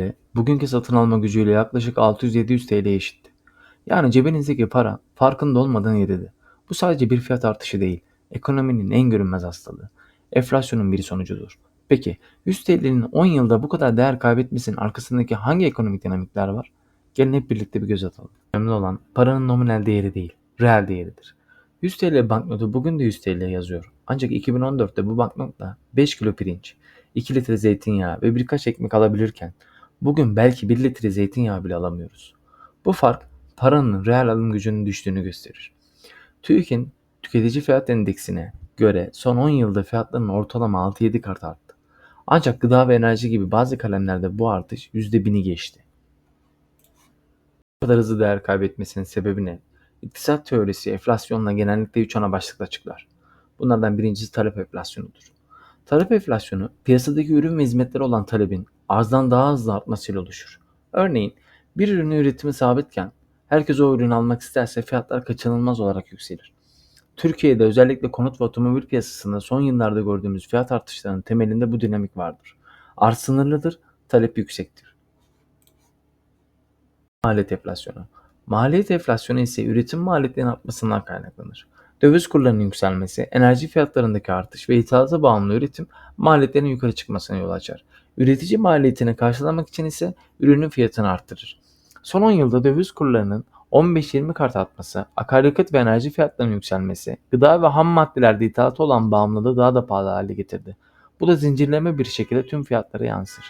TL bugünkü satın alma gücüyle yaklaşık 600-700 TL'ye eşitti. Yani cebinizdeki para farkında olmadan eridi. Bu sadece bir fiyat artışı değil, ekonominin en görünmez hastalığı. Enflasyonun bir sonucudur. Peki 100 TL'nin 10 yılda bu kadar değer kaybetmesinin arkasındaki hangi ekonomik dinamikler var? Gelin hep birlikte bir göz atalım. Önemli olan paranın nominal değeri değil, reel değeridir. 100 TL banknotu bugün de 100 TL yazıyor. Ancak 2014'te bu banknotla 5 kilo pirinç, 2 litre zeytinyağı ve birkaç ekmek alabilirken bugün belki 1 litre zeytinyağı bile alamıyoruz. Bu fark paranın reel alım gücünün düştüğünü gösterir. TÜİK'in tüketici fiyat endeksine göre son 10 yılda fiyatların ortalama 6-7 kat arttı. Ancak gıda ve enerji gibi bazı kalemlerde bu artış %1000'i geçti. Bu kadar hızlı değer kaybetmesinin sebebi ne? İktisat teorisi enflasyonla genellikle 3 ana başlıkla açıklar. Bunlardan birincisi talep enflasyonudur. Talep enflasyonu piyasadaki ürün ve hizmetlere olan talebin arzdan daha hızlı artmasıyla oluşur. Örneğin bir ürünün üretimi sabitken herkes o ürünü almak isterse fiyatlar kaçınılmaz olarak yükselir. Türkiye'de özellikle konut ve otomobil piyasasında son yıllarda gördüğümüz fiyat artışlarının temelinde bu dinamik vardır. Arz sınırlıdır, talep yüksektir. Maliyet enflasyonu. Maliyet enflasyonu ise üretim maliyetlerinin artmasından kaynaklanır. Döviz kurlarının yükselmesi, enerji fiyatlarındaki artış ve ithalata bağımlı üretim maliyetlerin yukarı çıkmasına yol açar. Üretici maliyetini karşılamak için ise ürünün fiyatını arttırır. Son 10 yılda döviz kurlarının 15-20 kat artması, akaryakıt ve enerji fiyatlarının yükselmesi, gıda ve ham maddelerde ithalata olan bağımlılığı daha da pahalı hale getirdi. Bu da zincirleme bir şekilde tüm fiyatlara yansır.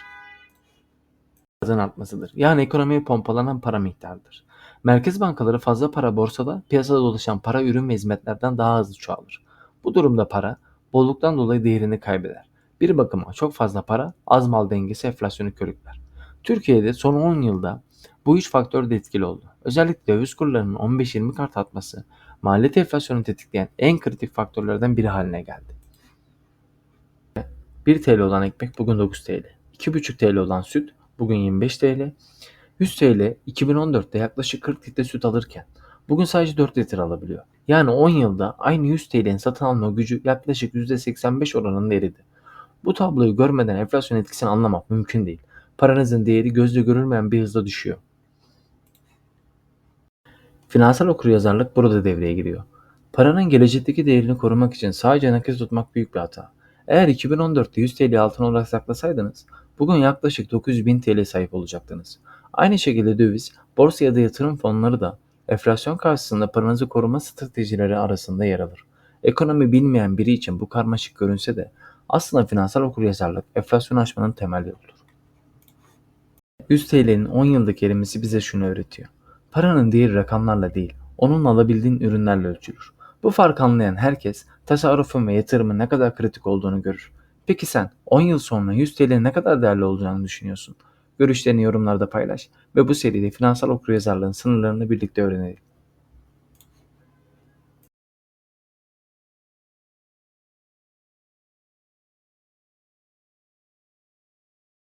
Arzın artmasıdır. Yani ekonomiye pompalanan para miktarıdır. Merkez bankaları fazla para borsada, piyasada dolaşan para ürün ve hizmetlerden daha hızlı çoğalır. Bu durumda para bolluktan dolayı değerini kaybeder. Bir bakıma çok fazla para az mal dengesi enflasyonu körükler. Türkiye'de son 10 yılda bu üç faktör de etkili oldu. Özellikle döviz kurlarının 15-20 kat artması maliyet enflasyonu tetikleyen en kritik faktörlerden biri haline geldi. 1 TL olan ekmek bugün 9 TL. 2,5 TL olan süt bugün 25 TL. 100 TL 2014'te yaklaşık 40 litre süt alırken bugün sadece 4 litre alabiliyor. Yani 10 yılda aynı 100 TL'nin satın alma gücü yaklaşık %85 oranında eridi. Bu tabloyu görmeden enflasyon etkisini anlamak mümkün değil. Paranızın değeri gözle görülmeyen bir hızla düşüyor. Finansal okuryazarlık burada devreye giriyor. Paranın gelecekteki değerini korumak için sadece nakit tutmak büyük bir hata. Eğer 2014'te 100 TL altın olarak saklasaydınız bugün yaklaşık 900 bin TL sahip olacaktınız. Aynı şekilde döviz, borsa ya da yatırım fonları da enflasyon karşısında paranızı koruma stratejileri arasında yer alır. Ekonomi bilmeyen biri için bu karmaşık görünse de aslında finansal okuryazarlık enflasyon aşmanın temel yoludur. 100 TL'nin 10 yıllık erimesi bize şunu öğretiyor. Paranın değeri rakamlarla değil, onun alabildiğin ürünlerle ölçülür. Bu farkı anlayan herkes tasarrufun ve yatırımın ne kadar kritik olduğunu görür. Peki sen 10 yıl sonra 100 TL ne kadar değerli olacağını düşünüyorsun? Görüşlerini yorumlarda paylaş ve bu seride finansal okuryazarlığın sınırlarını birlikte öğrenelim.